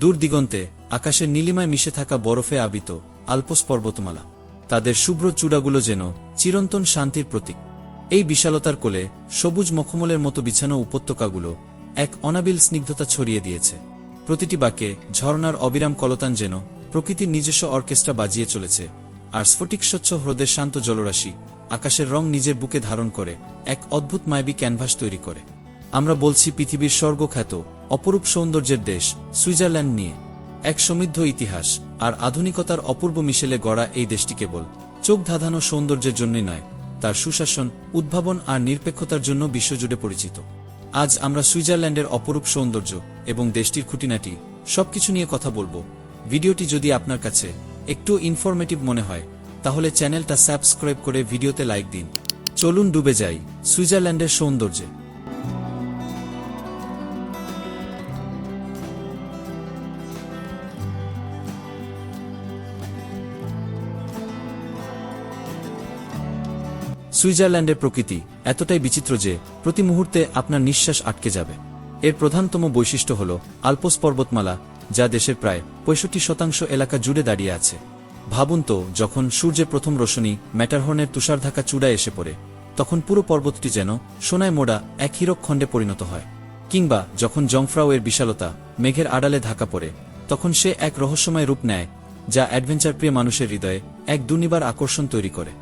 দূর দিগন্তে আকাশের নীলিমায় মিশে থাকা বরফে আবিত আলপস পর্বতমালা। তাদের শুভ্র চূড়াগুলো যেন চিরন্তন শান্তির প্রতীক। এই বিশালতার কোলে সবুজ মখমলের মতো বিছানো উপত্যকাগুলো এক অনাবিল স্নিগ্ধতা ছড়িয়ে দিয়েছে। প্রতিটি বাকে ঝর্ণার অবিরাম কলতান যেন প্রকৃতির নিজস্ব অর্কেস্ট্রা বাজিয়ে চলেছে আর স্ফটিক স্বচ্ছ হ্রদের শান্ত জলরাশি আকাশের রং নিজের বুকে ধারণ করে এক অদ্ভুত মায়াবী ক্যানভাস তৈরি করে। আমরা বলছি পৃথিবীর স্বর্গখ্যাত অপরূপ সৌন্দর্যের দেশ সুইজারল্যান্ড নিয়ে। এক সমৃদ্ধ ইতিহাস আর আধুনিকতার অপূর্ব মিশেলে গড়া এই দেশটি কেবল চোখ ধাঁধানো সৌন্দর্যের জন্যই নয়, তার সুশাসন, উদ্ভাবন আর নিরপেক্ষতার জন্য বিশ্বজুড়ে পরিচিত। আজ আমরা সুইজারল্যান্ডের অপরূপ সৌন্দর্য এবং দেশটির খুঁটিনাটি সবকিছু নিয়ে কথা বলব। ভিডিওটি যদি আপনার কাছে একটু ইনফরমেটিভ মনে হয়, তাহলে চ্যানেলটা সাবস্ক্রাইব করে ভিডিওতে লাইক দিন। চলুন ডুবে যাই সুইজারল্যান্ডের সৌন্দর্যে। সুইজারল্যান্ডের প্রকৃতি এতটাই বিচিত্র যে প্রতি মুহূর্তে আপনার নিঃশ্বাস আটকে যাবে। এর প্রধানতম বৈশিষ্ট্য হল আলপস পর্বতমালা, যা দেশের প্রায় পঁয়ষট্টি শতাংশ এলাকা জুড়ে দাঁড়িয়ে আছে। ভাবুন তো, যখন সূর্যের প্রথম রোশনী ম্যাটারহর্নের তুষারঢাকা চূড়ায় এসে পড়ে, তখন পুরো পর্বতটি যেন সোনায় মোড়া এক হীরক খণ্ডে পরিণত হয়। কিংবা যখন জংফ্রাও এর বিশালতা মেঘের আড়ালে ঢাকা পড়ে, তখন সে এক রহস্যময় রূপ নেয়, যা অ্যাডভেঞ্চার প্রিয় মানুষের হৃদয়ে এক দুর্নিবার আকর্ষণ তৈরি করে।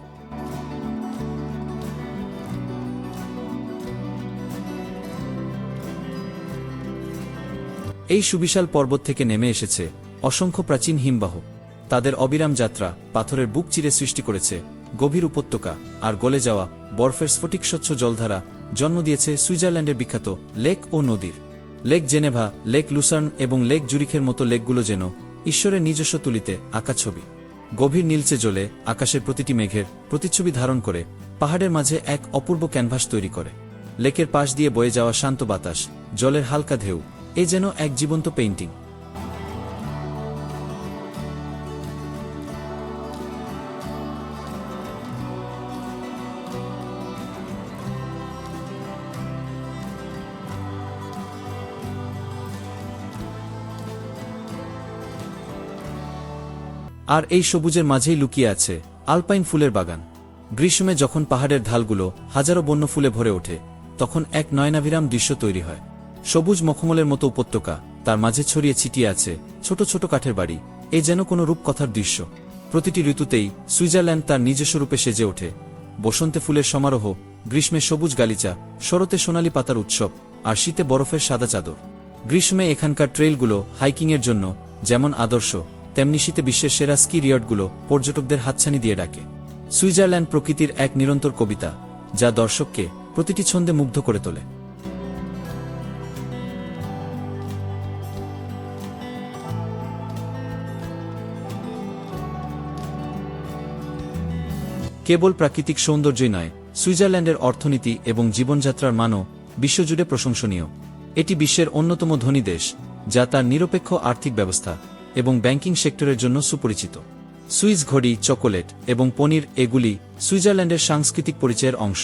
এই সুবিশাল পর্বত থেকে নেমে এসেছে অসংখ্য প্রাচীন হিমবাহ। তাদের অবিরাম যাত্রা পাথরের বুক চিরে সৃষ্টি করেছে, গভীর উপত্যকা আর গলে যাওয়া বরফের স্ফটিক স্বচ্ছ জলধারা জন্ম দিয়েছে সুইজারল্যান্ডের বিখ্যাত লেক ও নদীর। লেক জেনেভা, লেক লুসার্ন এবং লেক জুরিখের মতো লেকগুলো যেন ঈশ্বরের নিজস্ব তুলিতে আঁকা ছবি। গভীর নীলচে জলে আকাশের প্রতিটি মেঘের প্রতিচ্ছবি ধারণ করে পাহাড়ের মাঝে এক অপূর্ব ক্যানভাস তৈরি করে। লেকের পাশ দিয়ে বয়ে যাওয়া শান্ত বাতাস, জলের হালকা ঢেউ এ যেন এক জীবন্ত পেইন্টিং আর এই সবুজের মাঝেই লুকিয়ে আছে আলপাইন ফুলের বাগান। গ্রীষ্মে যখন পাহাড়ের ঢালগুলো হাজারো বন্য ফুলে ভরে ওঠে, তখন এক নয়নাভিরাম দৃশ্য তৈরি হয়। সবুজ মখমলের মতো উপত্যকা, তার মাঝে ছড়িয়ে ছিটিয়ে আছে ছোট ছোট কাঠের বাড়ি। এ যেন কোনো রূপকথার দৃশ্য। প্রতিটি ঋতুতেই সুইজারল্যান্ড তার নিজস্ব রূপে সেজে ওঠে। বসন্তে ফুলের সমারোহ, গ্রীষ্মে সবুজ গালিচা, শরতে সোনালি পাতার উৎসব, আর শীতে বরফের সাদা চাদর। গ্রীষ্মে এখানকার ট্রেইলগুলো হাইকিংয়ের জন্য যেমন আদর্শ, তেমনি শীতে বিশ্বের সেরা স্কি রিয়টগুলো পর্যটকদের হাতছানি দিয়ে ডাকে। সুইজারল্যান্ড প্রকৃতির এক নিরন্তর কবিতা, যা দর্শককে প্রতিটি ছন্দে মুগ্ধ করে তোলে। কেবল প্রাকৃতিক সৌন্দর্যই নয়, সুইজারল্যান্ডের অর্থনীতি এবং জীবনযাত্রার মানও বিশ্বজুড়ে প্রশংসনীয়। এটি বিশ্বের অন্যতম ধনী দেশ, যা তার নিরপেক্ষ আর্থিক ব্যবস্থা এবং ব্যাংকিং সেক্টরের জন্য সুপরিচিত। সুইস ঘড়ি, চকোলেট এবং পনির এগুলি সুইজারল্যান্ডের সাংস্কৃতিক পরিচয়ের অংশ।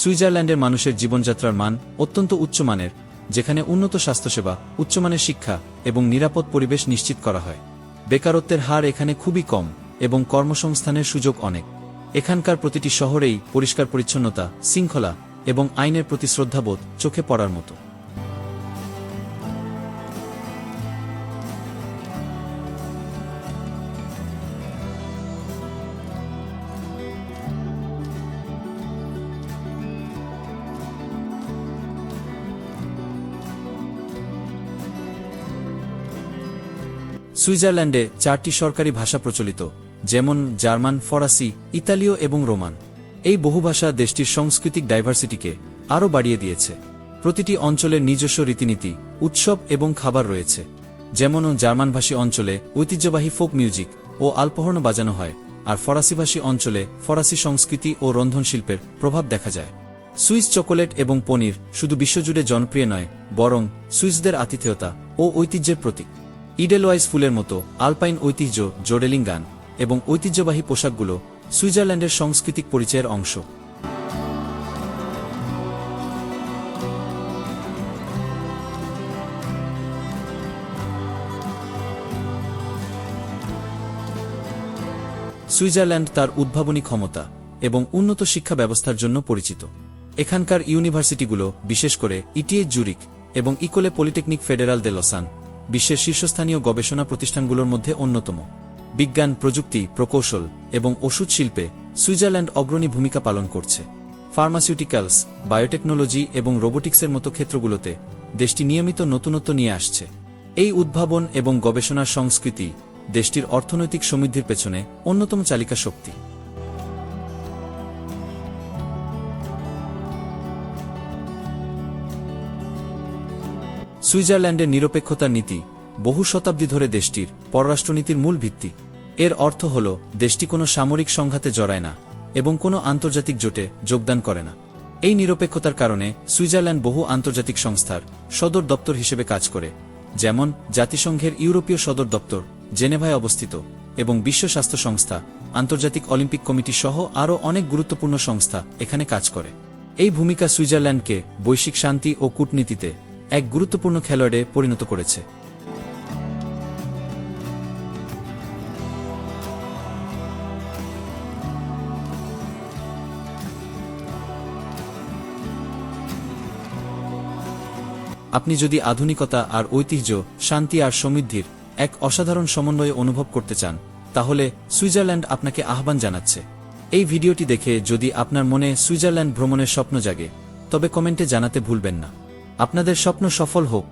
সুইজারল্যান্ডের মানুষের জীবনযাত্রার মান অত্যন্ত উচ্চমানের, যেখানে উন্নত স্বাস্থ্যসেবা, উচ্চমানের শিক্ষা এবং নিরাপদ পরিবেশ নিশ্চিত করা হয়। বেকারত্বের হার এখানে খুবই কম এবং কর্মসংস্থানের সুযোগ অনেক। এখানকার প্রতিটি শহরেই পরিষ্কার পরিচ্ছন্নতা, শৃঙ্খলা এবং আইনের প্রতি শ্রদ্ধাবোধ চোখে পড়ার মতো। সুইজারল্যান্ডে চারটি সরকারি ভাষা প্রচলিত। যেমন জার্মান, ফরাসি, ইতালীয় এবং রোমান। এই বহুভাষা দেশটির সাংস্কৃতিক ডাইভার্সিটিকে আরও বাড়িয়ে দিয়েছে। প্রতিটি অঞ্চলের নিজস্ব রীতিনীতি, উৎসব এবং খাবার রয়েছে। যেমন জার্মানভাষী অঞ্চলে ঐতিহ্যবাহী ফোক মিউজিক ও আলপহর্ণ বাজানো হয়, আর ফরাসিভাষী অঞ্চলে ফরাসি সংস্কৃতি ও রন্ধনশিল্পের প্রভাব দেখা যায়। সুইস চকোলেট এবং পনির শুধু বিশ্বজুড়ে জনপ্রিয় নয়, বরং সুইসদের আতিথেয়তা ও ঐতিহ্যের প্রতীক। ইডেলওয়াইজ ফুলের মতো আলপাইন ঐতিহ্য জোডেলিং গান এবং ঐতিহ্যবাহী পোশাকগুলো সুইজারল্যান্ডের সাংস্কৃতিক পরিচয়ের অংশ। সুইজারল্যান্ড তার উদ্ভাবনী ক্ষমতা এবং উন্নত শিক্ষা ব্যবস্থার জন্য পরিচিত। এখানকার ইউনিভার্সিটিগুলো, বিশেষ করে ইটিএ জুরিক এবং ইকোলে পলিটেকনিক ফেডারাল দে লসান, বিশ্বের শীর্ষস্থানীয় গবেষণা প্রতিষ্ঠানগুলোর মধ্যে অন্যতম। বিজ্ঞান, প্রযুক্তি, প্রকৌশল এবং ওষুধ শিল্পে সুইজারল্যান্ড অগ্রণী ভূমিকা পালন করছে। ফার্মাসিউটিক্যালস, বায়োটেকনোলজি এবং রোবোটিক্সের মতো ক্ষেত্রগুলোতে দেশটি নিয়মিত নতুনত্ব নিয়ে আসছে। এই উদ্ভাবন এবং গবেষণার সংস্কৃতি দেশটির অর্থনৈতিক সমৃদ্ধির পেছনে অন্যতম চালিকা শক্তি। সুইজারল্যান্ডের নিরপেক্ষতার নীতি বহু শতাব্দী ধরে দেশটির পররাষ্ট্রনীতির মূল ভিত্তি। এর অর্থ হল, দেশটি কোনো সামরিক সংঘাতে জড়ায় না এবং কোনো আন্তর্জাতিক জোটে যোগদান করে না। এই নিরপেক্ষতার কারণে সুইজারল্যান্ড বহু আন্তর্জাতিক সংস্থার সদর দপ্তর হিসেবে কাজ করে, যেমন জাতিসংঘের ইউরোপীয় সদর দপ্তর জেনেভায় অবস্থিত এবং বিশ্ব স্বাস্থ্য সংস্থা, আন্তর্জাতিক অলিম্পিক কমিটি সহ আরও অনেক গুরুত্বপূর্ণ সংস্থা এখানে কাজ করে। এই ভূমিকা সুইজারল্যান্ডকে বৈশ্বিক শান্তি ও কূটনীতিতে এক গুরুত্বপূর্ণ খেলোয়াড়ে পরিণত করেছে। আপনি যদি আধুনিকতা আর ঐতিহ্য, শান্তি আর সমৃদ্ধির এক অসাধারণ সমন্বয়ে অনুভব করতে চান, তাহলে সুইজারল্যান্ড আপনাকে আহ্বান জানাচ্ছে। এই ভিডিওটি দেখে যদি আপনার মনে সুইজারল্যান্ড ভ্রমণের স্বপ্ন জাগে, তবে কমেন্টে জানাতে ভুলবেন না। আপনাদের স্বপ্ন সফল হোক।